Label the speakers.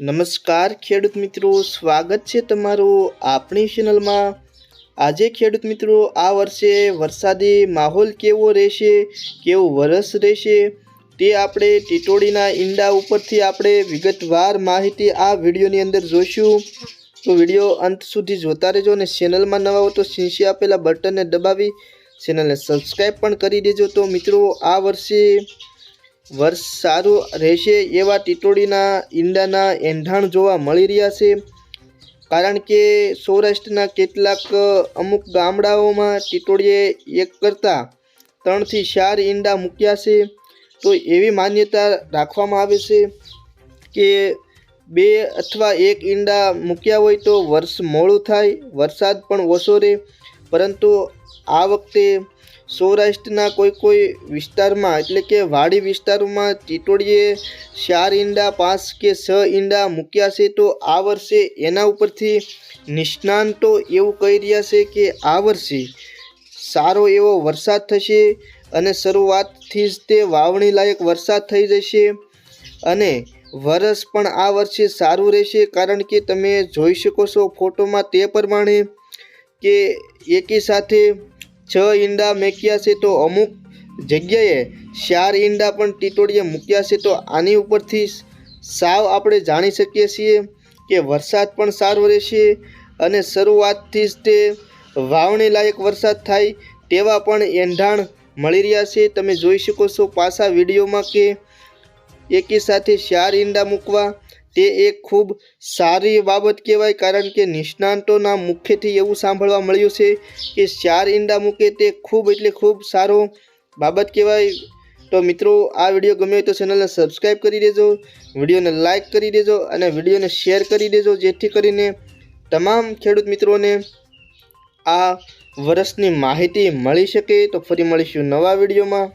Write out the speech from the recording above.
Speaker 1: નમસ્કાર ખેડૂત મિત્રો, સ્વાગત છે તમારું આપણી ચેનલમાં આજે ખેડૂત મિત્રો, આ વર્ષે વરસાદી માહોલ કેવો રહેશે, કેવો વરસ રહેશે, તે આપણે ટીટોડીના ઈંડા ઉપરથી આપણે વિગતવાર માહિતી આ વિડીયોની અંદર જોઈશું. તો વીડિયો અંત સુધી જોતા રહેજો અને ચેનલમાં નવા હો તો શીંશે આપેલા બટનને દબાવી ચેનલને સબસ્ક્રાઈબ પણ કરી દેજો. તો મિત્રો, આ વર્ષે વર્ષ સારું રહેશે એવા ટીટોડીના ઈંડાના એંધાણ જોવા મળી રહ્યા છે. કારણ કે સૌરાષ્ટ્રના કેટલાક અમુક ગામડાઓમાં ટીટોડીએ એક કરતાં ત્રણથી ચાર ઈંડા મૂક્યા છે. તો એવી માન્યતા રાખવામાં આવે છે કે બે અથવા એક ઈંડા મૂક્યા હોય તો વર્ષ મોડું થાય, વરસાદ પણ ઓછો રહે. પરંતુ આ વખતે સૌરાષ્ટ્રના કોઈ કોઈ વિસ્તારમાં, એટલે કે વાડી વિસ્તારોમાં ટીટોડીએ ચાર ઈંડા, પાંચ કે છ ઈંડા મૂક્યા છે, તો આ વર્ષે એના ઉપરથી નિષ્ણાંતો એવું કહી રહ્યા છે કે આ વર્ષે સારો એવો વરસાદ થશે અને શરૂઆતથી જ તે વાવણી લાયક વરસાદ થઈ જશે અને વરસ પણ આ વર્ષે સારું રહેશે. કારણ કે તમે જોઈ શકો છો ફોટોમાં તે પ્રમાણે કે એકી સાથે છ ઈંડા મેક્યા છે તો અમુક જગ્યાએ ચાર ઈંડા પણ ટીટોડીએ મૂક્યા છે તો આની ઉપરથી સાવ આપણે જાણી શકીએ છીએ કે વરસાદ પણ સારો રહેશે અને શરૂઆતથી જ તે વાવણી લાયક વરસાદ થાય તેવા પણ એંધાણ મળી રહ્યા છે. તમે જોઈ શકો છો પાછા વિડીયોમાં કે એકી સાથે ચાર ઈંડા મૂકવા તે એક ખૂબ સારી બાબત કહેવાય કારણ કે નિષ્ણાંતોના મુખ્યથી એવું સાંભળવા મળ્યું છે કે ચાર ઈંડા મૂકે તે ખૂબ એટલે ખૂબ સારો બાબત કહેવાય. તો મિત્રો, આ વીડિયો ગમ્યો હોય તો ચેનલને સબસ્ક્રાઈબ કરી દેજો, વિડીયોને લાઇક કરી દેજો અને વિડીયોને શેર કરી દેજો જેથી કરીને તમામ ખેડૂત મિત્રોને આ વર્ષની માહિતી મળી શકે. તો ફરી મળીશું નવા વિડીયોમાં.